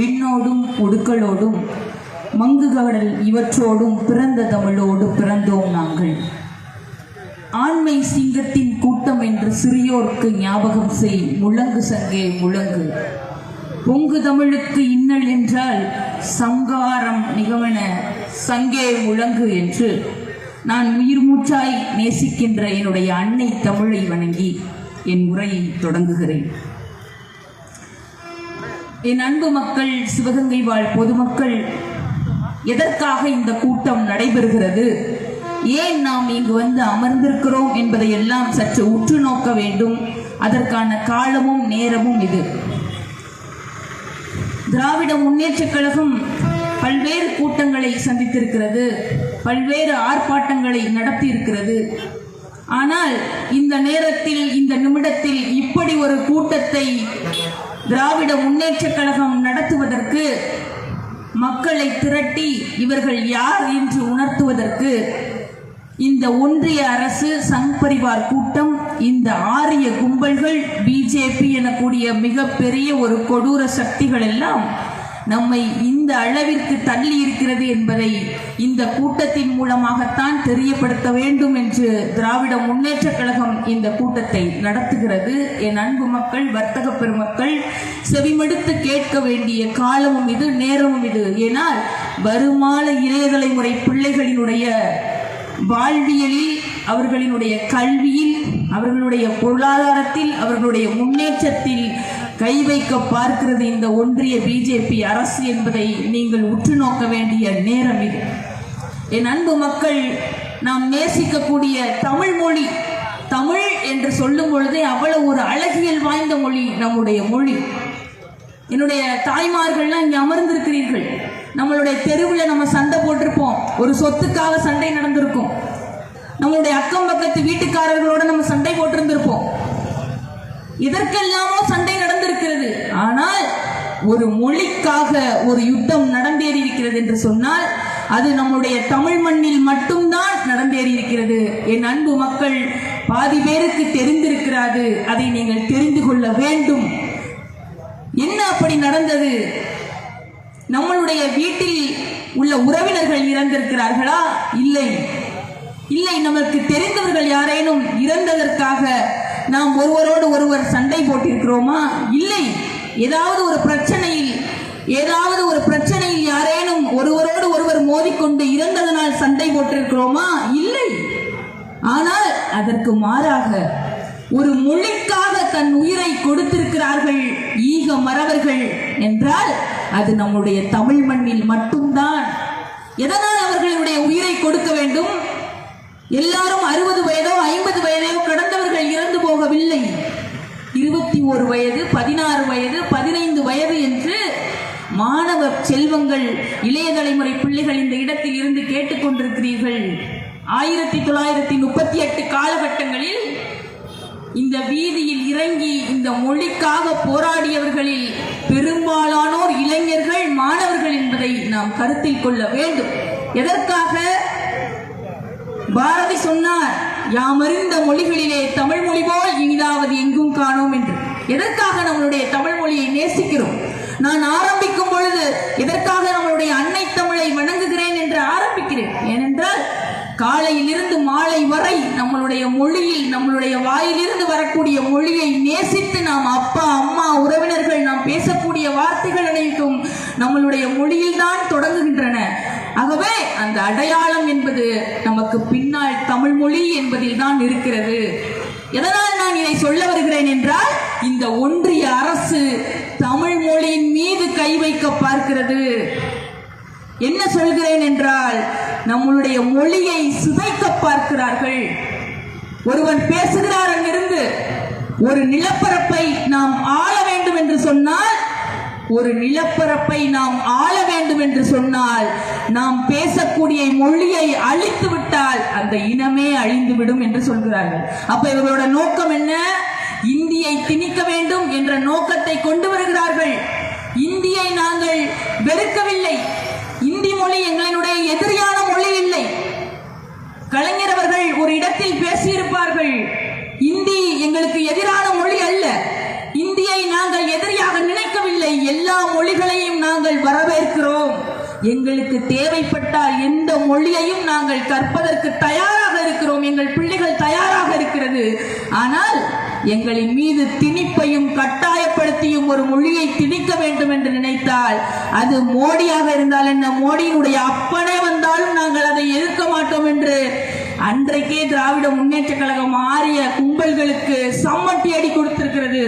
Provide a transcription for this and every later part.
விண்ணோடும் ஒடுக்களோடும் மங்கு கடல் இவற்றோடும் பிறந்த தமிழோடு பிறந்தோம் நாங்கள். ஆண்மை சிங்கத்தின் கூட்டம் என்று சிறியோர்க்கு ஞாபகம் செய் முழங்கு சங்கே முழங்கு. பொங்கு தமிழுக்கு இன்னல் என்றால் சங்காரம் நிகவன சங்கே முழங்கு என்று. நான் உயிர் மூச்சாய் நேசிக்கின்ற என்னுடைய அன்னை தமிழை வணங்கி என் உரையை தொடங்குகிறேன். என் அன்பு மக்கள் சிவகங்கை வாழ் பொதுமக்கள் எதற்காக இந்த கூட்டம் நடைபெறுகிறது? ஏன் நாம் இங்கு வந்து அமர்ந்திருக்கிறோம் என்பதை எல்லாம் சற்று உற்று நோக்க வேண்டும். அதற்கான காலமும் நேரமும் இது. திராவிட முன்னேற்றக் கழகம் பல்வேறு கூட்டங்களை சந்தித்திருக்கிறது. பல்வேறு ஆர்ப்பாட்டங்களை நடத்தி இருக்கிறது ஆனால் இந்த நேரத்தில் இந்த நிமிடத்தில் இப்படி ஒரு கூட்டத்தை திராவிட முன்னேற்றக் கழகம் நடத்துவதற்கு மக்களை திரட்டி இவர்கள் யார் என்று உணர்த்துவதற்கு இந்த ஒன்றிய அரசு சங் பரிவார் கூட்டம் இந்த ஆரிய கும்பல்கள் பிஜேபி எனக்கூடிய மிகப்பெரிய ஒரு கொடூர சக்திகள் எல்லாம் நம்மை இந்த அளவிற்கு தள்ளி இருக்கிறது என்பதை இந்த கூட்டத்தின் மூலமாகத்தான் தெரியப்படுத்த வேண்டும் என்று திராவிட முன்னேற்றக் கழகம் இந்த கூட்டத்தை நடத்துகிறது. என் அன்பு மக்கள் வர்த்தக பெருமக்கள் செவிமடுத்து கேட்க வேண்டிய காலமும் இது நேரமும் இது. ஏனால் வருமால இளைய தலைமுறை பிள்ளைகளினுடைய வாழ்வியலில் அவர்களினுடைய கல்வியில் அவர்களுடைய பொருளாதாரத்தில் அவர்களுடைய முன்னேற்றத்தில் கை வைக்க பார்க்கிறது இந்த ஒன்றிய பிஜேபி அரசு என்பதை நீங்கள் உற்று நோக்க வேண்டிய நேரம் இது. என் அன்பு மக்கள் நாம் நேசிக்கக்கூடிய தமிழ் மொழி தமிழ் என்று சொல்லும் பொழுதே அவ்வளவு ஒரு அழகியல் வாய்ந்த மொழி நம்முடைய மொழி. என்னுடைய தாய்மார்கள்லாம் இங்கே அமர்ந்திருக்கிறீர்கள். நம்மளுடைய தெருவில் நம்ம சண்டை போட்டிருப்போம். ஒரு சொத்துக்காக சண்டை நடந்திருக்கும். நம்மளுடைய அக்கம் பக்கத்து வீட்டுக்காரர்களோட நம்ம சண்டை போட்டிருந்திருப்போம். இதற்கெல்லாமோ சண்டை இருக்கிறது. ஆனால் ஒரு மொழிக்காக ஒரு யுத்தம் நடந்தேறி இருக்கிறது என்று சொன்னால் அது நம்முடைய தமிழ் மண்ணில் மட்டும்தான் நடந்தேறி இருக்கிறது என் அன்பு மக்கள் பாதி பேருக்கு தெரிந்திருக்கிறாது அதை நீங்கள் தெரிந்து கொள்ள வேண்டும். என்ன அப்படி நடந்தது? நம்மளுடைய வீட்டில் உள்ள உறவினர்கள் இறந்திருக்கிறார்களா? இல்லை. இல்லை நமக்கு தெரிந்தவர்கள் யாரேனும் இறந்ததற்காக நாம் ஒருவரோடு ஒருவர் சண்டை போட்டிருக்கிறோமா? இல்லை. ஏதாவது ஒரு பிரச்சனையில் ஏதாவது ஒரு பிரச்சனையில் யாரேனும் ஒருவரோடு ஒருவர் மோதிக்கொண்டு இறந்ததனால் சண்டை போட்டிருக்கிறோமா? இல்லை. ஆனால் அதற்கு மாறாக ஒரு மொழிக்காக தன் உயிரை கொடுத்திருக்கிறார்கள் ஈக மறவர்கள் என்றால் அது நம்முடைய தமிழ் மண்ணில் மட்டும்தான். எதனால் அவர்களுடைய உயிரை கொடுக்க வேண்டும்? எல்லாரும் அறுபது வயதோ ஐம்பது வயதோ கடந்த போகவில்லை இருபத்தி ஒரு வயது பதினாறு வயது பதினைந்து வயது என்று மாணவ செல்வங்கள் இளைய தலைமுறை பிள்ளைகள் இந்த இடத்தில் இருந்து கேட்டுக்கொண்டிருக்கிறீர்கள். ஆயிரத்தி தொள்ளாயிரத்தி முப்பத்தி எட்டு காலகட்டங்களில் இந்த வீதியில் இறங்கி இந்த மொழிக்காக போராடியவர்களில் பெரும்பாலானோர் இளைஞர்கள் மாணவர்கள் என்பதை நாம் கருத்தில் கொள்ள வேண்டும். எதற்காக? பாரதி சொன்னார் யாமறிந்த மொழிகளிலே தமிழ் மொழி போல் இனிதாவது எங்கும் காணோம் என்று. எதற்காக நம்மளுடைய தமிழ் மொழியை நேசிக்கிறோம்? நான் ஆரம்பிக்கும் பொழுது எதற்காக நம்மளுடைய அன்னை தமிழை வணங்குகிறேன் என்று ஆரம்பிக்கிறேன்? ஏனென்றால் காலையிலிருந்து மாலை வரை நம்மளுடைய மொழியில் நம்மளுடைய வாயிலிருந்து வரக்கூடிய மொழியை நேசித்து நாம் அப்பா அம்மா உறவினர்கள் நாம் பேசக்கூடிய வார்த்தைகள் அனைத்தும் நம்மளுடைய மொழியில்தான் தொடங்குகின்றன. ஆகவே அந்த அடையாளம் என்பது நமக்கு பின்னால் தமிழ் மொழி என்பதில் தான் இருக்கிறது. எதனால் நான் இதை சொல்ல வருகிறேன் என்றால் இந்த ஒன்றிய அரசு தமிழ் மொழியின் மீது கை வைக்க பார்க்கிறது. என்ன சொல்கிறேன் என்றால் நம்மளுடைய மொழியை சிதைக்க பார்க்கிறார்கள். ஒருவன் பேசுகிறார் அங்கிருந்து ஒரு நிலப்பரப்பை நாம் ஆள வேண்டும் என்று சொன்னால் ஒரு நிலப்பரப்பை நாம் ஆள வேண்டும் என்று சொன்னால் நாம் பேசக்கூடிய மொழியை அழித்து விட்டால் அந்த இனமே அழிந்துவிடும் என்று சொல்கிறார்கள். அப்ப இவர்களோட நோக்கம் என்ன? இந்தியை திணிக்க வேண்டும் என்ற நோக்கத்தை கொண்டு வருகிறார்கள். இந்தியை நாங்கள் வெறுக்கவில்லை. இந்தி மொழி எங்களுடைய எதிரியான மொழி இல்லை. கலைஞர் அவர்கள் ஒரு இடத்தில் பேசியிருப்பார்கள். இந்தி எங்களுக்கு எதிரான மொழி அல்ல. இந்தியை நாங்கள் எதிரியாக நினைக்கவில்லை. எல்லா மொழிகளையும் நாங்கள் வரவேற்கிறோம். எங்களுக்கு தேவைப்பட்டால் எந்த மொழியையும் நாங்கள் கற்பதற்கு தயாராக இருக்கிறோம். எங்கள் பிள்ளைகள் தயாராக இருக்கிறது. ஆனால் எங்களின் மீது திணிப்பையும் கட்டாயப்படுத்தியும் ஒரு மொழியை திணிக்க வேண்டும் என்று நினைத்தால் அது மோடியாக இருந்தால் என்ன? மோடியினுடைய அப்பனே வந்தாலும் நாங்கள் அதை எதிர்க்க மாட்டோம் என்று அன்றைக்கே திராவிட முன்னேற்ற கழகம் ஆரிய கும்பல்களுக்கு சம்மட்டி அடி கொடுத்திருக்கிறது.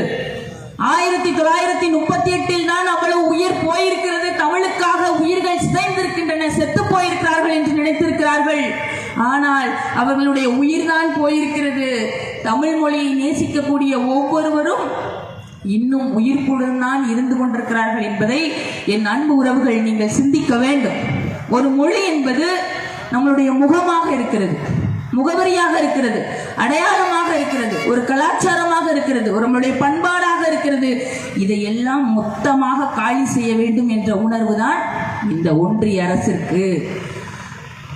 ஆயிரத்தி தொள்ளாயிரத்தி முப்பத்தி எட்டில் தான் அவ்வளவு உயிர் போயிருக்கிறது. தமிழுக்காக உயிர்கள் சிதைந்திருக்கின்றன செத்து போயிருக்கிறார்கள் என்று நினைத்திருக்கிறார்கள். ஆனால் அவர்களுடைய உயிர்தான் போயிருக்கிறது. தமிழ் மொழியை நேசிக்கக்கூடிய ஒவ்வொருவரும் இன்னும் உயிர்ப்புடன் தான் இருந்து கொண்டிருக்கிறார்கள் என்பதை என் அன்பு உறவுகள் நீங்கள் சிந்திக்க வேண்டும். ஒரு மொழி என்பது நம்மளுடைய முகமாக இருக்கிறது. முகவரியாக இருக்கிறது அடையாளமாக இருக்கிறது ஒரு கலாச்சாரமாக இருக்கிறது ஒரு நம்முடைய பண்பாடாக இருக்கிறது. இதையெல்லாம் மொத்தமாக காலி செய்ய வேண்டும் என்ற உணர்வு தான் இந்த ஒன்றிய அரசிற்கு.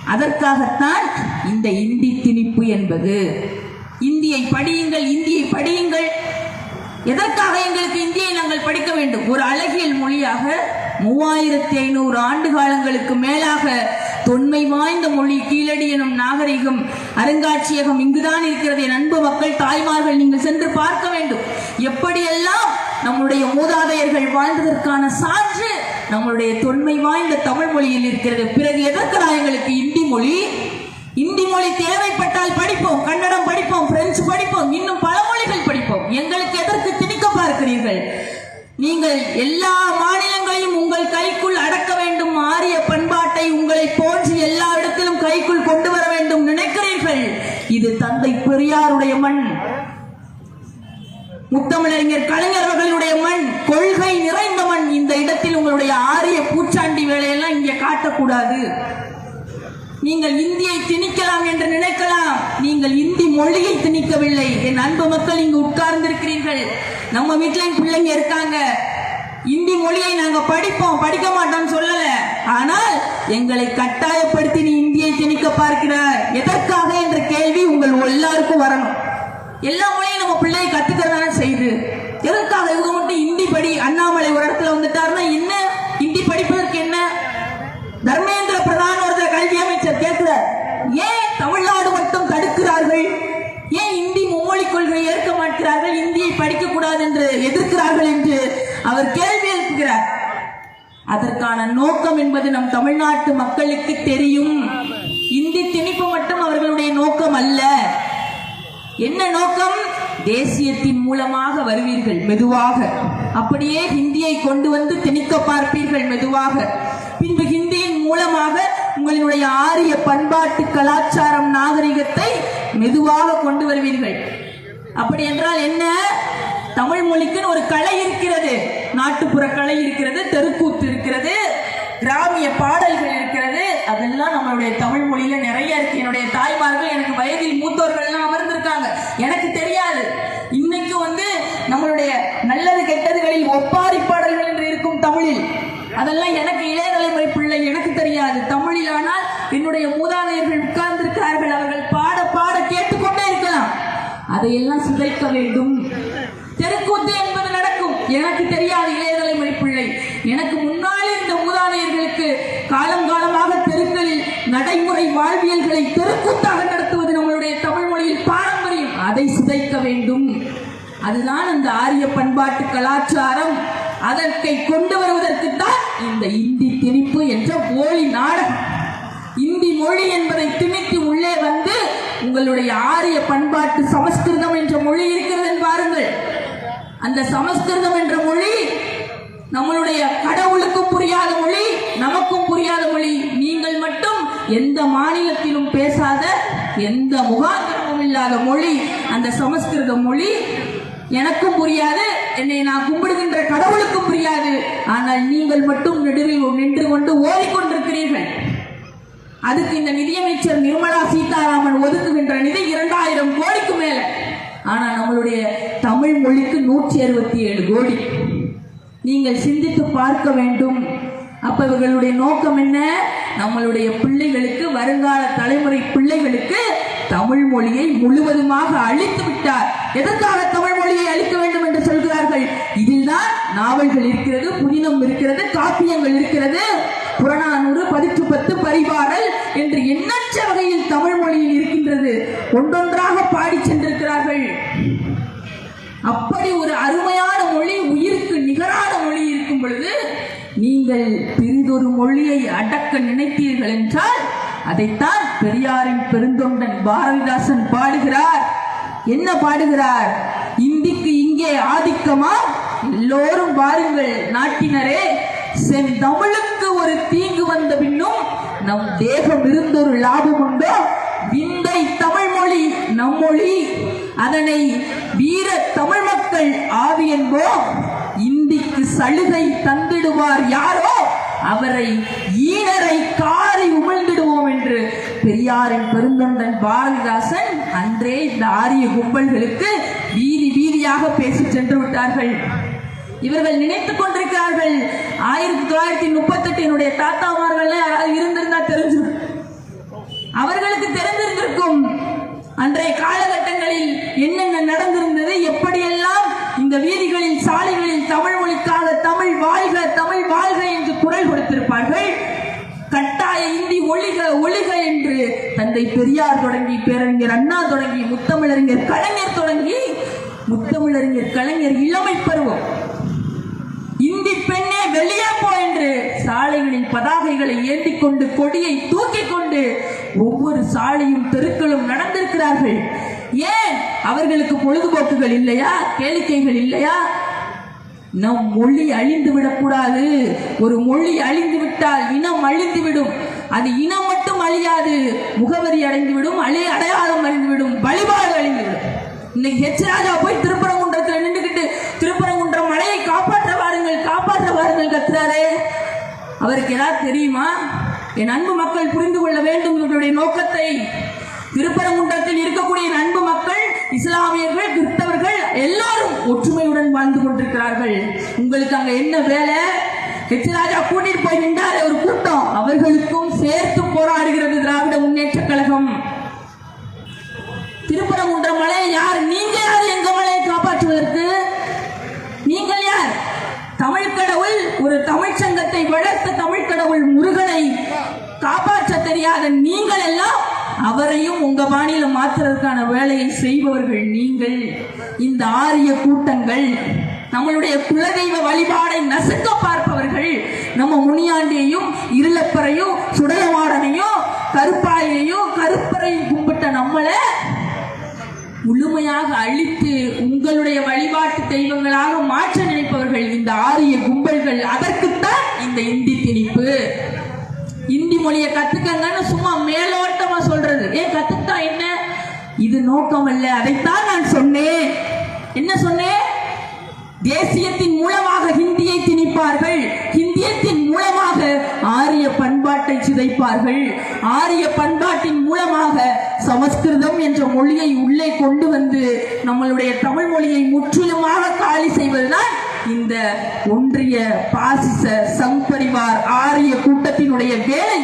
அதற்காகத்தான் இந்த இந்தி திணிப்பு என்பது. இந்தியை படியுங்கள் இந்தியை படியுங்கள். எதற்காக எங்களுக்கு இந்தியை நாங்கள் படிக்க வேண்டும்? ஒரு அழகியல் மொழியாக மூவாயிரத்தி ஐநூறு ஆண்டு காலங்களுக்கு மேலாக தொன்மை வாய்ந்த மொழி கீழடி எனும் நாகரிகம் அருங்காட்சியகம் இங்குதான் இருக்கிறது என் அன்பு மக்கள் தாய்மார்கள் நீங்கள் சென்று பார்க்க வேண்டும். எப்படியெல்லாம் நம்முடைய மூதாதையர்கள் வாழ்ந்ததற்கான சான்று நம்மளுடைய தொன்மை வாய்ந்த தமிழ் மொழியில் இருக்கிறது. பிறகு எதற்கடா எங்களுக்கு இந்தி மொழி இந்தி மொழி தேவைப்பட்டால் படிப்போம் கன்னடம் படிப்போம் பிரெஞ்சு படிப்போம் இன்னும் பல மொழிகள் படிப்போம். எங்களுக்கு எதற்கு திணிக்க பார்க்கிறீர்கள்? நீங்கள் எல்லா மாநிலங்களையும் உங்கள் கைக்குள் அடக்க வேண்டும். ஆரிய பண்பாட்டை உங்களை போன்று எல்லா இடத்திலும் கைக்குள் கொண்டு வர வேண்டும் நினைக்கிறீர்கள்? இது தந்தை பெரியாருடைய மண். முத்தமிழறிஞர் கலைஞர் அவர்களுடைய மண். கொள்கை நிறைந்த மண். இந்த இடத்தில் உங்களுடைய ஆரிய பூச்சாண்டி வேலையெல்லாம் இங்கே காட்டக்கூடாது. நீங்கள் இந்தியை திணிக்கலாம் என்று நினைக்கலாம். நீங்கள் இந்தி மொழியை திணிக்கவில்லை. என் அன்பு மக்கள் இங்கு உட்கார்ந்திருக்கிறீர்கள். நம்ம வீட்டில என் பிள்ளைங்க இருக்காங்க. இந்தி மொழியை நாங்க படிப்போம். படிக்க மாட்டோம் சொல்லல. ஆனால் எங்களை கட்டாயப்படுத்தி நீ இந்தியை திணிக்க பார்க்கிறார் எதற்காக என்ற கேள்வி உங்கள் எல்லாருக்கும் வரணும். எல்லா மொழியும் நம்ம பிள்ளையை கத்துக்கிறதான செய்து எதற்காக? இவங்க மட்டும் இந்தி படி அண்ணாமலை ஒரு இடத்துல வந்துட்டாருன்னா என்ன இந்தி படிப்பதற்கு என்ன தர்மேந்திர பிரதான் ஒருத்தர் கல்வி அமைச்சர் கேட்கிறார் ஏன் தமிழ்நாடு மட்டும் தடுக்கிறார்கள் ஏன் இந்தி மும்மொழி ஏற்க மாட்டார்கள் இந்தியை படிக்க கூடாது என்று எதிர்க்கிறார்கள் என்று அவர் கேள்வி எழுப்புகிறார். அதற்கான நோக்கம் என்பது நம் தமிழ்நாட்டு மக்களுக்கு தெரியும். இந்தி திணிப்பு மட்டும் அவர்களுடைய நோக்கம் அல்ல. என்ன நோக்கம்? தேசியத்தின் மூலமாக வருவீர்கள் மெதுவாக. அப்படியே ஹிந்தியை கொண்டு வந்து திணிக்க பார்ப்பீர்கள் மெதுவாக. பின்பு ஹிந்தியின் மூலமாக உங்களுடைய ஆரிய பண்பாட்டு கலாச்சாரம் நாகரிகத்தை மெதுவாக கொண்டு வருவீர்கள். அப்படி என்றால் என்ன? தமிழ் மொழிக்குன்னு ஒரு கலை இருக்கிறது. நாட்டுப்புற கலை இருக்கிறது தெருக்கூத்து இருக்கிறது கிராமிய பாடல்கள் இருக்கிறது. அதெல்லாம் நம்மளுடைய தமிழ் மொழியில நிறைய இருக்கு. என்னுடைய தாய்மார்கள் எனக்கு வயதில் மூத்தோர்கள்லாம் அமர்ந்திருக்காங்க. எனக்கு தெரியாது. இன்னைக்கு வந்து நம்மளுடைய நல்லது கெட்டதுகளில் ஒப்பாரி பாடல்கள் என்று இருக்கும் தமிழில். அதெல்லாம் எனக்கு இளைய தலைமுறை பிள்ளை எனக்கு தெரியாது. தமிழில் ஆனால் என்னுடைய மூதாதையர்கள் உட்கார்ந்திருக்கிறார்கள் அவர்கள் பாட பாட கேட்டுக்கொண்டே இருக்கலாம் அதையெல்லாம் சிதைக்க வேண்டும். தெருக்கூத்து என்பது நடக்கும். எனக்கு தெரியாது இளைய தலைமுறை பிள்ளை எனக்கு முன்னாலே இந்த மூதாதையர்களுக்கு காலம் காலமாக தெருக்களில் நடைமுறை வாழ்வியல்களை தெருக்கூத்தாக நடத்துவது நம்மளுடைய தமிழ் மொழியில் பாரம்பரியம். அதை சிதைக்க வேண்டும். அதுதான் அந்த ஆரிய பண்பாட்டு கலாச்சாரம். அதற்கை கொண்டு வருவதற்கு தான் இந்த இந்தி திணிப்பு என்ற போலி நாடகம். இந்தி மொழி என்பதை திணித்து உள்ளே வந்து உங்களுடைய ஆரிய பண்பாட்டு சமஸ்கிருதம் என்ற மொழி இருக்கிறது பாருங்கள் அந்த சமஸ்கிருதம் என்ற மொழி நம்மளுடைய கடவுளுக்கும் புரியாத மொழி நமக்கும் புரியாத மொழி. நீங்கள் மட்டும் எந்த மாநிலத்திலும் பேசாத எந்த முகாந்திரமும் இல்லாத மொழி அந்த சமஸ்கிருத மொழி. எனக்கும் புரியாது என்னை நான் கும்பிடுகின்ற கடவுளுக்கும் புரியாது. ஆனால் நீங்கள் மட்டும் நெடுவில் நின்று கொண்டு ஓடிக்கொண்டு அதுக்கு இந்த நிதியமைச்சர் நிர்மலா சீதாராமன் ஒதுக்குகின்ற நிதி இரண்டாயிரம் கோடிக்கு மேல. ஆனா நம்மளுடைய தமிழ் மொழிக்கு நூற்றி அறுபத்தி ஏழு கோடி. நீங்கள் சிந்தித்து பார்க்க வேண்டும். அப்ப இவர்களுடைய நோக்கம் என்ன? நம்மளுடைய பிள்ளைகளுக்கு வருங்கால தலைமுறை பிள்ளைகளுக்கு தமிழ் மொழியை முழுவதுமாக அழித்து விட்டார். எதற்காக தமிழ் மொழியை அழிக்க வேண்டும் என்று சொல்கிறார்கள்? இதில்தான் நாவல்கள் இருக்கிறது புதினம் இருக்கிறது காப்பியங்கள் இருக்கிறது. புறநானூறு பிரிதொரு மொழியை அடக்க நினைத்தீர்கள் என்றால் அதைத்தான் பெரியாரின் பெருந்தொண்டன் பாரதிதாசன் பாடுகிறார். என்ன பாடுகிறார்? இந்திக்கு இங்கே ஆதிக்கமா? எல்லோரும் பாருங்கள் நாட்டினரே. செந்தமிழுக்கு ஒரு தீங்கு வந்த பின்னும் நம் தேகம் இருந்தொரு லாபம் உண்டோ? விந்தை தமிழ் மொழி நம் மொழி. அதனை வீர தமிழ் மக்கள் ஆவி என்போம். இந்திக்கு சலுகை தந்திடுவார் யாரோ? அவரை ஈனரை காரி உமிழ்ந்திடுவோம் என்று பெரியாரின் பெருந்தொண்டன் பாரதிதாசன் அன்றே இந்த ஆரிய கும்பல்களுக்கு வீதி வீதியாக பேசி சென்று விட்டார்கள். இவர்கள் நினைத்துக் கொண்டிருக்கிறார்கள் ஆயிரத்தி தொள்ளாயிரத்தி முப்பத்தி என்னுடைய தாத்தாமார்கள் யாராவது இருந்திருந்தா தெரிஞ்சு அவர்களுக்கு தெரிந்திருந்திருக்கும். அன்றைய காலகட்டங்களில் என்னென்ன நடந்திருந்தது எப்படியெல்லாம் இந்த வீதிகளில் சாலைகளில் தமிழ் மொழிக்காக தமிழ் வாழ்க தமிழ் வைத்திருப்பார்கள் கட்டாய இந்தி ஒளிக ஒளிக என்று தந்தை பெரியார் தொடங்கி பேரறிஞர் அண்ணா தொடங்கி முத்தமிழறிஞர் கலைஞர் தொடங்கி முத்தமிழறிஞர் கலைஞர் இளமை பருவம். இந்தி பெண்ணே வெளியே போ என்று சாலைகளில் பதாகைகளை ஏந்தி கொண்டு கொடியை தூக்கி கொண்டு ஒவ்வொரு சாலையும் தெருக்களும் நடந்திருக்கிறார்கள். ஏன்? அவர்களுக்கு பொழுதுபோக்குகள் இல்லையா? கேளிக்கைகள் இல்லையா? நம் மொழி அழிந்து விடக்கூடாது. ஒரு மொழி அழிந்து விட்டால் இனம் அழிந்து விடும். அது இனம் மட்டும் அழியாது முகவரி அடைந்து விடும் அழி அடையாளம் அழிந்து விடும் வழிபாடு அழிந்து விடும். இன்னைக்கு ஹெச் ராஜா போய் திருப்பரங்குன்றத்தில் நின்றுக்கிட்டு திருப்பரங்குன்றம் மலையை காப்பாற்ற வாருங்கள் காப்பாற்ற வாருங்கள் கத்துறாரே. அவருக்கு ஏதாவது தெரியுமா? என் அன்பு மக்கள் புரிந்து கொள்ள வேண்டும் இவர்களுடைய நோக்கத்தை. திருப்பரங்குன்றத்தில் இருக்கக்கூடிய அன்பு மக்கள் இஸ்லாமியர்கள் கிறிஸ்தவர்கள் எல்லாரும் ஒற்றுமையுடன் வாழ்ந்து கொண்டிருக்கிறார்கள். உங்களுக்கு அங்க என்ன வேலை? ஹெச்ராஜா கூட்டிட்டு போய் நின்றார் ஒரு கூட்டம். அவர்களுக்கும் சேர்த்து போராடுகிறது திராவிட முன்னேற்ற கழகம். திருப்பரங்குன்ற மலை யார்? நீங்க யார்? எங்க மலையை காப்பாற்றுவதற்கு? நீங்கள் யார்? தமிழ் கடவுள் ஒரு தமிழ் சங்கத்தை வளர்த்த தமிழ் கடவுள் முருகனை காப்பாற்ற தெரியாத நீங்கள் எல்லாம் அவரையும் உங்க மாநிலம் மாற்றுறதுக்கான வேலையை செய்பவர்கள் நீங்கள். இந்த ஆரிய கூட்டங்கள் நம்மளுடைய குலதெய்வ வழிபாடை நசுக்க பார்ப்பவர்கள் நம்ம முனியாண்டியையும் இருளப்பரையும் சுடலவாடனையும் கருப்பாயையும் கருப்பரையும் கும்பிட்ட நம்மளை முழுமையாக அழித்து உங்களுடைய வழிபாட்டு தெய்வங்களாக மாற்ற நினைப்பவர்கள் இந்த ஆரிய கும்பல்கள். அதற்குத்தான் இந்த இந்தி திணிப்பு. இந்தி மொழியை கத்துக்கங்கன்னு சும்மா மேலோட்டமா சொல்றது. ஏன் கத்துக்கிட்டா என்ன? இது நோக்கம் அல்ல. அதைத்தான் நான் சொன்னேன். என்ன சொன்னேன்? தேசியத்தின் மூலமாக ஹிந்தியை திணிப்பார்கள். ஹிந்தியத்தின் மூலமாக ஆரிய பண்பாட்டை சிதைப்பார்கள். ஆரிய பண்பாட்டின் மூலமாக சமஸ்கிருதம் என்ற மொழியை உள்ளே கொண்டு வந்து நம்மளுடைய தமிழ் மொழியை முற்றிலுமாக காலி செய்வதுதான் இந்த ஒன்றிய பாசிச சங்பரிவார் ஆரிய கூட்டத்தினுடைய வேலை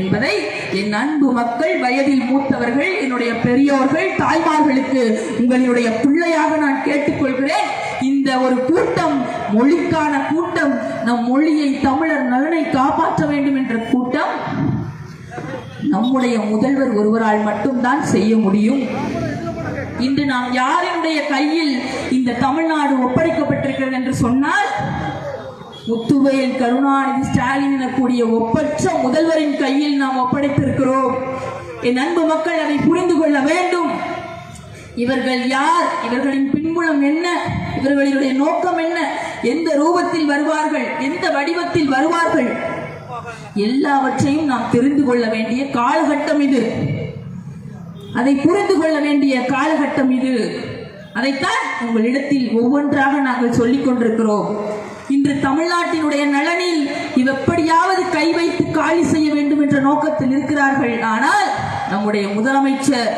என்பதை என் அன்பு மக்கள் வயதில் மூத்தவர்கள் என்னுடைய பெரியோர்கள் தாய்மார்களுக்கு உங்களுடைய பிள்ளையாக நான் கேட்டுக்கொள்கிறேன். இந்த ஒரு கூட்டம் மொழிக்கான கூட்டம் நம் மொழியை தமிழர் நலனை காப்பாற்ற வேண்டும் என்ற கூட்டம் நம்முடைய முதல்வர் ஒருவரால் மட்டும்தான் செய்ய முடியும். இன்று நாம் யாரினுடைய கையில் இந்த தமிழ்நாடு ஒப்படைக்கப்பட்டிருக்கிறது என்று சொன்னால் முத்துவையில் கருணாநிதி ஸ்டாலின் எனக்கூடிய ஒப்பற்ற முதல்வரின் கையில் நாம் ஒப்படைத்திருக்கிறோம். என் அன்பு மக்கள் அதை புரிந்து கொள்ள வேண்டும். இவர்கள் யார்? இவர்களின் பின்புலம் என்ன? இவர்களுடைய நோக்கம் என்ன? எந்த ரூபத்தில் வருவார்கள்? எந்த வடிவத்தில் வருவார்கள்? எல்லாவற்றையும் நாம் தெரிந்து கொள்ள வேண்டிய காலகட்டம் இது. அதை புரிந்து கொள்ள வேண்டிய காலகட்டம் இது. அதைத்தான் உங்களிடத்தில் ஒவ்வொன்றாக நாங்கள் சொல்லிக் கொண்டிருக்கிறோம். இன்று தமிழ்நாட்டினுடைய நலனில் இவ்வெப்படியாவது கை வைத்து காலி செய்ய வேண்டும் என்ற நோக்கத்தில் இருக்கிறார்கள். ஆனால் நம்முடைய முதலமைச்சர்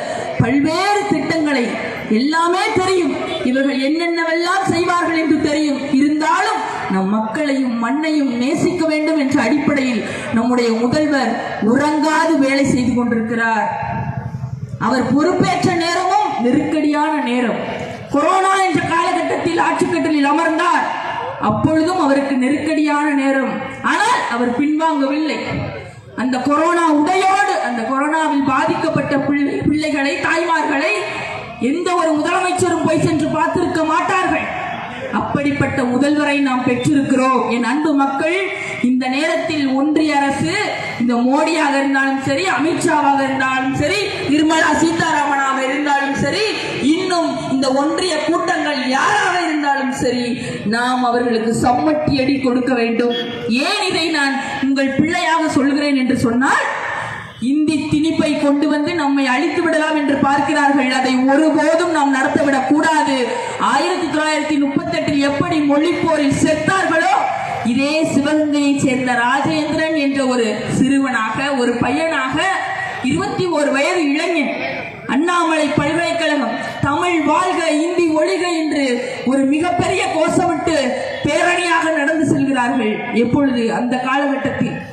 பல்வேறு திட்டங்களை எல்லாமே தெரியும். இவர்கள் என்னென்னவெல்லாம் செய்வார்கள் என்று தெரியும். இருந்தாலும் நம் மக்களையும் மண்ணையும் நேசிக்க வேண்டும் என்ற அடிப்படையில் நம்முடைய முதல்வர் உறங்காது வேலை செய்து கொண்டிருக்கிறார். அவர் பொறுப்பேற்ற நேரமும் நெருக்கடியான நேரம். கொரோனா என்ற காலகட்டத்தில் ஆட்சிக்கட்டலில் அமர்ந்தார். அப்பொழுதும் அவருக்கு நெருக்கடியான நேரம். ஆனால் அவர் பின்வாங்கவில்லை. அந்த கொரோனா உடையோடு அந்த கொரோனாவில் பாதிக்கப்பட்ட பிள்ளை- பிள்ளைகளை தாய்மார்களை எந்த ஒரு முதலமைச்சரும் போய் சென்று பார்த்திருக்க மாட்டார்கள். அப்படிப்பட்ட முதல்வரை நாம் பெற்றிருக்கிறோம். என் அன்பு மக்கள் இந்த நேரத்தில் ஒன்றிய அரசு இந்த மோடியாக இருந்தாலும் சரி அமித்ஷாவாக இருந்தாலும் சரி நிர்மலா சீதாராமனாக இருந்தாலும் சரி இன்னும் இந்த ஒன்றிய கூட்டங்கள் யாராக இருந்தாலும் சரி நாம் அவர்களுக்கு சம்மட்டி அடி கொடுக்க வேண்டும். ஏன் இதை நான் உங்கள் பிள்ளையாக சொல்கிறேன் என்று சொன்னால் இந்தி திணிப்பை கொண்டு வந்து நம்மை அழித்து விடலாம் என்று பார்க்கிறார்கள். அதை ஒருபோதும் நாம் நடத்திவிடக் கூடாது. ஆயிரத்தி தொள்ளாயிரத்தி முப்பத்தி எட்டில் எப்படி மொழிப்போரில் செத்தார்களோ இதே சிவகங்கையைச் சேர்ந்த ராஜேந்திரன் என்ற ஒரு சிறுவனாக ஒரு பையனாக இருபத்தி ஓரு வயது இளைஞன் அண்ணாமலை பல்கலைக்கழகம் தமிழ் வாழ்க இந்தி ஒழிக என்று ஒரு மிகப்பெரிய கோஷமிட்டு பேரணியாக நடந்து செல்கிறார்கள். எப்பொழுது? அந்த காலகட்டத்தில்.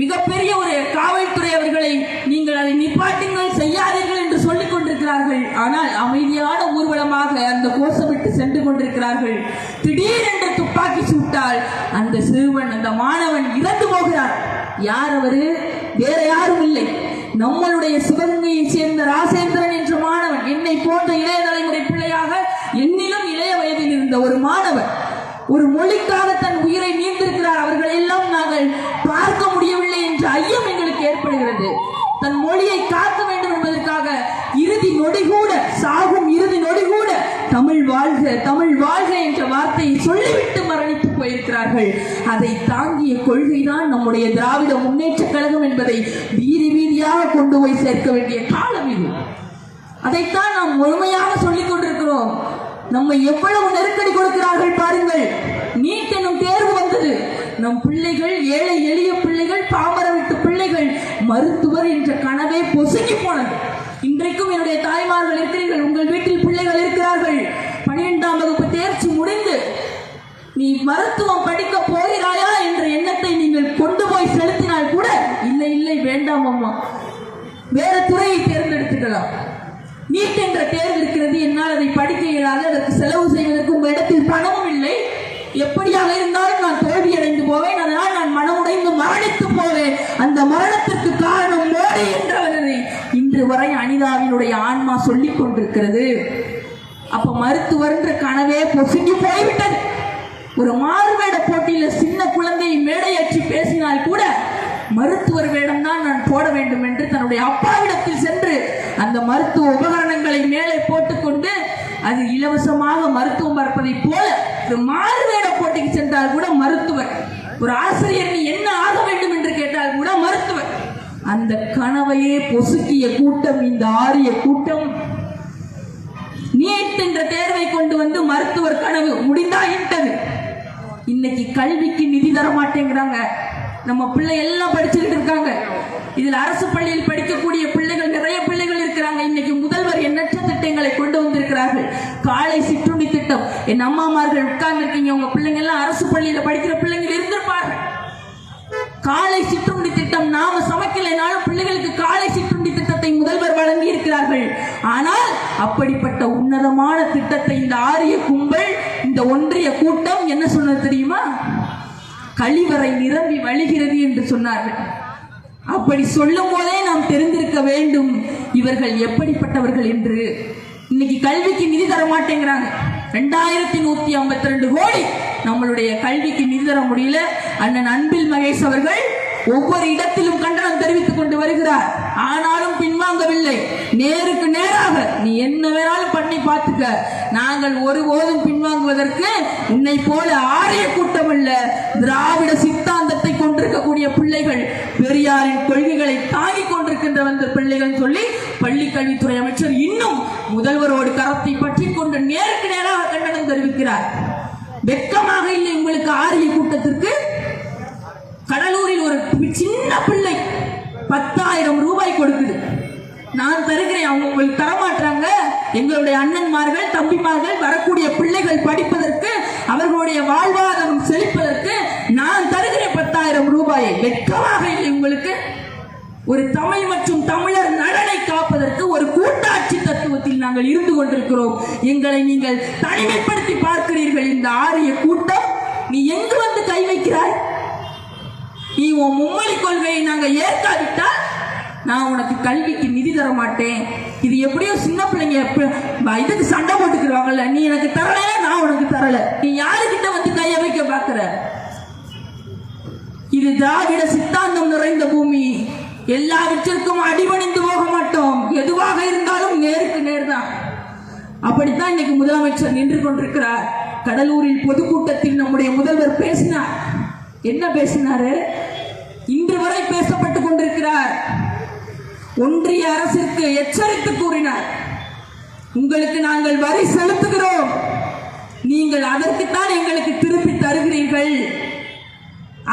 மிகப்பெரிய ஒரு காவல்துறை அவர்களை நீங்கள் அதை நிப்பாட்டுங்கள் செய்யாதீர்கள் என்று சொல்லிக் கொண்டிருக்கிறார்கள். ஆனால் அமைதியான ஊர்வலமாக அந்த கோஷமிட்டு சென்று கொண்டிருக்கிறார்கள். திடீரென்று துப்பாக்கி சுட்டால் அந்த சிறுவன் அந்த மாணவன் இறந்து போகிறார். யார் அவரு? வேற யாரும் இல்லை. நம்மளுடைய சிவகங்கையை சேர்ந்த ராசேந்திரன் என்ற மாணவன் என்னை போன்ற இளைய தலைமுறை பிள்ளையாக என்னிலும் இளைய வயதில் இருந்த ஒரு மாணவன் ஒரு மொழிக்காக தன் உயிரை நீந்திருக்கிறார் அவர்கள் எல்லாம் நாங்கள் பார்க்க முடியவில்லை என்ற ஐயம் எங்களுக்கு ஏற்படுகிறது. தன் மொழியை காக்க வேண்டும் என்பதற்காக இறுதி நொடி கூட சாகும் இறுதி நொடி கூட தமிழ் வாழ்க தமிழ் வாழ்க என்ற வார்த்தையை சொல்லிவிட்டு மரணித்து போயிருக்கிறார்கள். அதை தாங்கிய கொள்கைதான் நம்முடைய திராவிட முன்னேற்ற கழகம் என்பதை வீதி வீதியாக கொண்டு போய் சேர்க்க வேண்டிய காலம் இது. அதைத்தான் நாம் முழுமையாக சொல்லிக் கொண்டிருக்கிறோம். நம்மை எவ்வளவு நெருக்கடி கொடுக்கிறார்கள் பாருங்கள். நீட் எனும் தேர்வு வந்தது. நம் பிள்ளைகள் ஏழை எளிய பிள்ளைகள் பாமர விட்டு பிள்ளைகள் மருத்துவர் என்ற கனவே பொசுங்கி போனது. இன்றைக்கும் என்னுடைய தாய்மார்கள் இருக்கிறீர்கள் உங்கள் வீட்டில் பிள்ளைகள் இருக்கிறார்கள். பனிரெண்டாம் வகுப்பு தேர்ச்சி முடிந்து நீ மருத்துவம் படிக்க போகிறாயா என்ற எண்ணத்தை நீங்கள் கொண்டு போய் செலுத்தினால் கூட இல்லை இல்லை வேண்டாம் அம்மா. வேற துறையை தேர்ந்தெடுத்துக்கலாம். நீட் என்ற தேர்வு இருக்கிறது. என்னால் அதை படிக்க இயலாது. அதற்கு செலவு செய்வதற்கு உங்கள் இடத்தில் பணமும் இல்லை. எப்படியாக இருந்தாலும் நான் தோல்வி அடைந்து போவேன். அதனால் நான் மனமுடைந்து மரணித்து போவேன். அந்த மரணத்திற்கு காரணம் மோடி என்றவரை. இன்று வரை அனிதாவினுடைய ஆன்மா சொல்லிக் கொண்டிருக்கிறது. அப்ப மருத்துவர்ன்ற கனவே பொசுங்கி போய்விட்டது. ஒரு மாறுவேட போட்டியில சின்ன குழந்தையை மேடையேற்றி பேசினால் கூட மருத்துவர் வேடம்தான் நான் போட வேண்டும் என்று தன்னுடைய அப்பாவிடத்தில் சென்று அந்த மருத்துவ உபகரணங்களை மேலே போட்டுக்கொண்டு அது இலவசமாக மருத்துவம் பார்ப்பதை போல ஒரு மாறுவேட போட்டிக்கு சென்றால் கூட மருத்துவர். ஒரு ஆசிரியர் என்ன ஆக வேண்டும் என்று கேட்டால் கூட மருத்துவர். அந்த கனவையே பொசுக்கிய கூட்டம் இந்த ஆரிய கூட்டம். நீட் என்ற தேர்வை கொண்டு வந்து மருத்துவர் கனவு முடிந்தாகிட்டது இன்னைக்கு கல்விக்கு நிதி தர மாட்டேங்கிறாங்க நம்ம பிள்ளை எல்லாம் படிச்சுக்கிட்டு இருக்காங்க. இதுல அரசு பள்ளியில் படிக்கக்கூடிய பிள்ளைகள் நிறைய பிள்ளைகள் இருக்கிறாங்க. இன்னைக்கு முதல்வர் எண்ணற்ற திட்டங்களை கொண்டு வந்திருக்கிறார்கள். காலை சிற்றுண்டி திட்டம். என் அம்மாமார்கள் உட்கார்ந்து இருக்கீங்க உங்க பிள்ளைங்க எல்லாம் அரசு பள்ளியில படிக்கிற பிள்ளைங்க இருந்திருப்பார்கள் காலை சிற்றுண்டி திட்டம். நாம சமைக்கலைனாலும் பிள்ளைகளுக்கு காலை சிற்றுண்டி திட்டத்தை முதல்வர் வழங்கி இருக்கிறார்கள் ஆனால் அப்படிப்பட்ட உன்னதமான திட்டத்தை இந்த ஆரிய கும்பல் இந்த ஒன்றிய கூட்டம் என்ன சொன்னது தெரியுமா? கழிவறை நிரம்பி வழிகிறது என்று சொன்னார்கள். அப்படி சொல்லும் போதே நாம் தெரிந்திருக்க வேண்டும் இவர்கள் எப்படிப்பட்டவர்கள் என்று. இன்னைக்கு கல்விக்கு நிதி தர மாட்டேங்கிறாங்க. ரெண்டாயிரத்தி நூத்தி ஐம்பத்தி ரெண்டு கோடி நம்மளுடைய கல்விக்கு நிதி தர முடியல. அண்ணன் அன்பில் மகேஷ் அவர்கள் ஒவ்வொரு இடத்திலும் கண்டனம் தெரிவித்துக் கொண்டு வருகிறார். ஆனாலும் பின்வாங்கவில்லை. நேரு என்ன வேணாலும் பண்ணி பார்த்துக்க. நாங்கள் ஒருபோதும் பின்வாங்குவதற்கு உன்னை போல ஆரிய கூட்டம் அல்ல திராவிட சித்தாந்தத்தை கொண்டிருக்கக்கூடிய பிள்ளைகள் பெரியாரின் கொள்கைகளை தாங்கிக் கொண்டிருக்கின்ற வந்த பிள்ளைகள் சொல்லி பள்ளி கல்வித்துறை அமைச்சர் இன்னும் முதல்வரோடு கரத்தை பற்றி கொண்டு நேருக்கு நேராக கண்டனம் தெரிவிக்கிறார். வெட்கமாக இல்லை உங்களுக்கு ஆரிய கூட்டத்திற்கு? கடலூரில் ஒரு சின்ன பிள்ளை பத்தாயிரம் ரூபாய் கொடுக்குது. நான் தருகிறேன். அவங்க உங்களுக்கு தரமாட்டாங்க. எங்களுடைய அண்ணன்மார்கள் தம்பிமார்கள் வரக்கூடிய பிள்ளைகள் படிப்பதற்கு அவர்களுடைய வாழ்வாதாரம் செழிப்பதற்கு நான் தருகிறேன் பத்தாயிரம் ரூபாயை வெட்கமாக இல்லை உங்களுக்கு. ஒரு தமிழ் மற்றும் தமிழர் நலனை காப்பதற்கு ஒரு கூட்டாட்சி தத்துவத்தில் நாங்கள் இருந்து கொண்டிருக்கிறோம். எங்களை நீங்கள் தனிமைப்படுத்தி பார்க்கிறீர்கள். இந்த ஆரிய கூட்டம் நீ எங்கு வந்து கை வைக்கிறாய்? நீ உன் மும்மொழி கொள்கையை நாங்கள் ஏற்காவிட்டால் நான் உனக்கு கல்விக்கு நிதி தர மாட்டேன். இது எப்படியோ சின்ன பிள்ளைங்க எப்ப- இதுக்கு சண்டை போட்டுக்கிறாங்கல்ல. நீ எனக்கு தரல நான் உனக்கு தரல. நீ யாருக்கிட்ட வந்து கைய வைக்க பாக்குற? இது திராவிட சித்தாந்தம் நிறைந்த பூமி. எல்லாவற்றிற்கும் அடிபணிந்து போக மாட்டோம். எதுவாக இருந்தாலும் நேருக்கு நேர்தான் அப்படித்தான் இன்னைக்கு முதலமைச்சர் நின்று கொண்டிருக்கிறார். கடலூரில் பொதுக்கூட்டத்தில் நம்முடைய முதல்வர் பேசினார். என்ன பேசினாரு? இன்று வரை பேசப்பட்டு கொண்டிருக்கிறார். ஒன்றிய அரசிற்கு எச்சரித்து கூறினார். உங்களுக்கு நாங்கள் வரி செலுத்துகிறோம். நீங்கள் அதற்குத்தான் எங்களுக்கு திருப்பி தருகிறீர்கள்.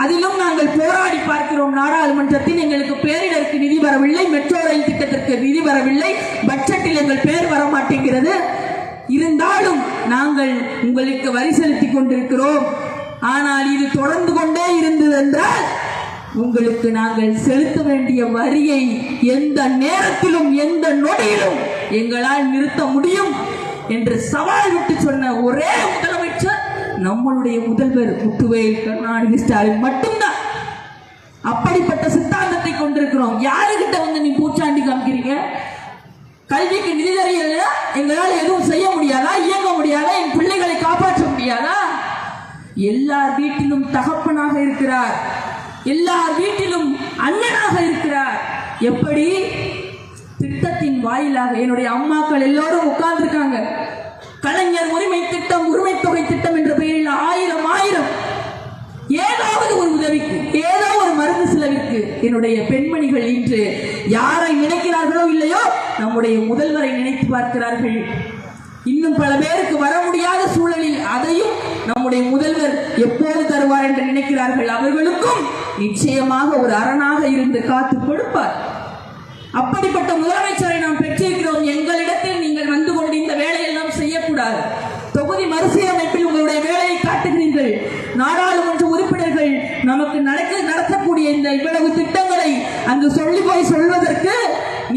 அதிலும் நாங்கள் போராடி பார்க்கிறோம். நாடாளுமன்றத்தில் எங்களுக்கு பேரிடருக்கு நிதி வரவில்லை. மெட்ரோ ரயில் திட்டத்திற்கு நிதி வரவில்லை. பட்ஜெட்டில் எங்கள் பேர் வர மாட்டேங்கிறது இருந்தாலும் நாங்கள் உங்களுக்கு வரி செலுத்தி கொண்டிருக்கிறோம். ஆனால் இது தொடர்ந்து கொண்டே இருந்தது என்றால் உங்களுக்கு நாங்கள் செலுத்த வேண்டிய வரியை எந்த நேரத்திலும் எந்த நொடியிலும் எங்களால் நிறுத்த முடியும் என்று சவால் விட்டு சொன்ன ஒரே முதலமைச்சர் நம்மளுடைய முதல்வர் முத்துவேல் கருணாநிதி ஸ்டாலின் மட்டும்தான். அப்படிப்பட்ட சித்தாந்தத்தை கொண்டிருக்கிறோம். யாருகிட்ட வந்து நீ பூச்சாண்டி காமிக்கிறீங்க? கல்விக்கு நிதி தரையில் எங்களால் எதுவும் செய்ய முடியாதா? இயங்க முடியாதா? என் பிள்ளைகளை காப்பாற்ற முடியாதா? எல்லார் வீட்டிலும் தகப்பனாக இருக்கிறார். எல்லார் வீட்டிலும் அண்ணனாக இருக்கிறார். எப்படி? திட்டத்தின் வாயிலாக. என்னுடைய அம்மாக்கள் எல்லோரும் உட்கார்ந்துருக்காங்க. கலைஞர் உரிமை திட்டம் உரிமை தொகை திட்டம் என்ற பெயரில் ஆயிரம் ஆயிரம். ஏதாவது ஒரு உதவிக்கு ஏதோ ஒரு மருந்து செலவிற்கு என்னுடைய பெண்மணிகள் இன்று யாரை நினைக்கிறார்களோ இல்லையோ நம்முடைய முதல்வரை நினைத்து பார்க்கிறார்கள். இன்னும் பல பேருக்கு வர முடியாத சூழலில் அதையும் நம்முடைய முதல்வர் எப்போது தருவார் என்று நினைக்கிறார்கள்? அவர்களுக்கும் நிச்சயமாக ஒரு அரணாக இருந்து காத்து கொடுப்பார். அப்படிப்பட்ட முதலமைச்சரை நாம் பெற்றிருக்கிறோம். எங்களிடத்தில் நீங்கள் வந்து கொண்டு இந்த வேலையெல்லாம் செய்யக்கூடாது. தொகுதி மறுசீரமைப்பில் உங்களுடைய வேலையை காட்டுகிறீர்கள். நாடாளுமன்ற உறுப்பினர்கள் நமக்கு நடக்க நடத்தக்கூடிய இந்த இவ்வளவு திட்டங்களை அங்கு சொல்லி போய் சொல்வதற்கு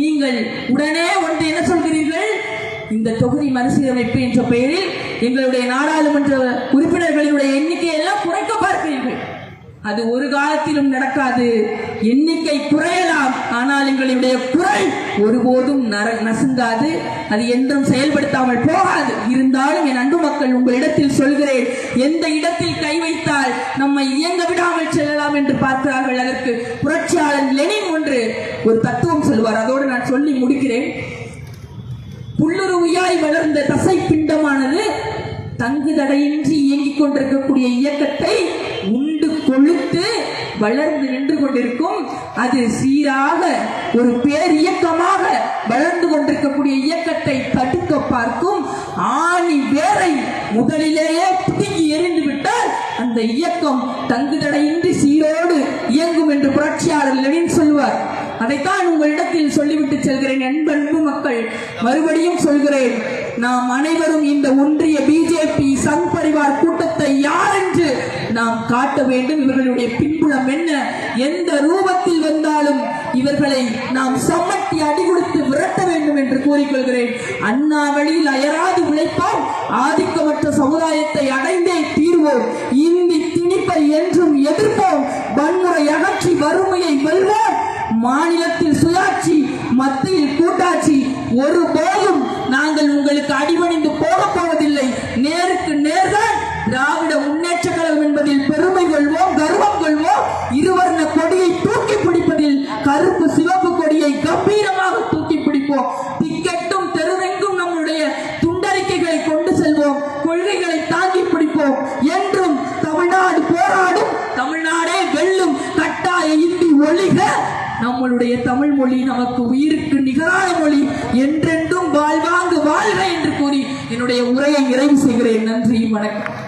நீங்கள் உடனே ஒன்று என்ன சொல்கிறீர்கள்? இந்த தொகுதி மறுசீரமைப்பு என்ற பெயரில் எங்களுடைய நாடாளுமன்ற உறுப்பினர்களுடைய எண்ணிக்கை எல்லாம் குறைக்க பார்க்கிறீர்கள். அது ஒரு காலத்திலும் நடக்காது. எண்ணிக்கை குறையலாம். ஆனால் எங்களுடைய குரல் ஒருபோதும் நர- நசுங்காது. அது என்றும் செயல்படுத்தாமல் போகாது. இருந்தாலும் என் அன்பு மக்கள் உங்களிடத்தில் சொல்கிறேன் எந்த இடத்தில் கை வைத்தால் நம்மை இயங்க விடாமல் செல்லலாம் என்று பார்க்கிறார்கள். அதற்கு புரட்சியாளர் லெனின் ஒன்று ஒரு தத்துவம் சொல்வார் அதோடு நான் சொல்லி முடிக்கிறேன். புல்லுருவியாய் வளர்ந்த தசை பிண்டமானது தங்கு தடையின்றி இயங்கிக் கொண்டிருக்கக்கூடிய இயக்கத்தை உண்டு கொழுத்து வளர்ந்து நின்று கொண்டிருக்கும். அது சீராக ஒரு பேர் இயக்கமாக வளர்ந்து கொண்டிருக்கக்கூடிய இயக்கத்தை தடுக்க பார்க்கும். ஆணி வேரை முதலிலேயே பிடுங்கி எறிந்து விட்டால் அந்த இயக்கம் தங்கு தடையின்றி சீரோடு இயங்கும் என்று புரட்சியாளர் லெனின் சொல்வார். அதைத்தான் உங்களிடத்தில் சொல்லிவிட்டு செல்கிறேன். என்பன்பு மக்கள் மறுபடியும் சொல்கிறேன். நாம் அனைவரும் இந்த ஒன்றிய பிஜேபி சங் பரிவார் கூட்டத்தை யார் என்று நாம் காட்ட வேண்டும்? இவர்களுடைய பின்புலம் என்ன? எந்த ரூபத்தில் வந்தாலும் இவர்களை நாம் சம்மட்டி அடி கொடுத்து விரட்ட வேண்டும் என்று கூறிக்கொள்கிறேன். அண்ணா வழியில் அயராது உழைப்போம் ஆதிக்கமற்ற சமுதாயத்தை அடைந்தே தீர்வோம். இந்தி திணிப்பை என்றும் எதிர்ப்போம். வன்முறை அகற்றி வறுமையை வெல்வோம். மாநிலத்தில் சுயாட்சி மத்தியில் கூட்டாட்சி ஒரு போதும் நாங்கள் உங்களுக்கு அடிபணிந்து போக போவதில்லை. நேருக்கு நேர்தான் திராவிட முன்னேற்ற கழகம் என்பதில் பெருமை கொள்வோம் கர்வம் நம்மளுடைய தமிழ் மொழி நமக்கு உயிருக்கு நிகரான மொழி. என்றென்றும் வாழ்வாங்கு வாழ்க என்று கூறி என்னுடைய உரையை நிறைவு செய்கிறேன். நன்றி வணக்கம்.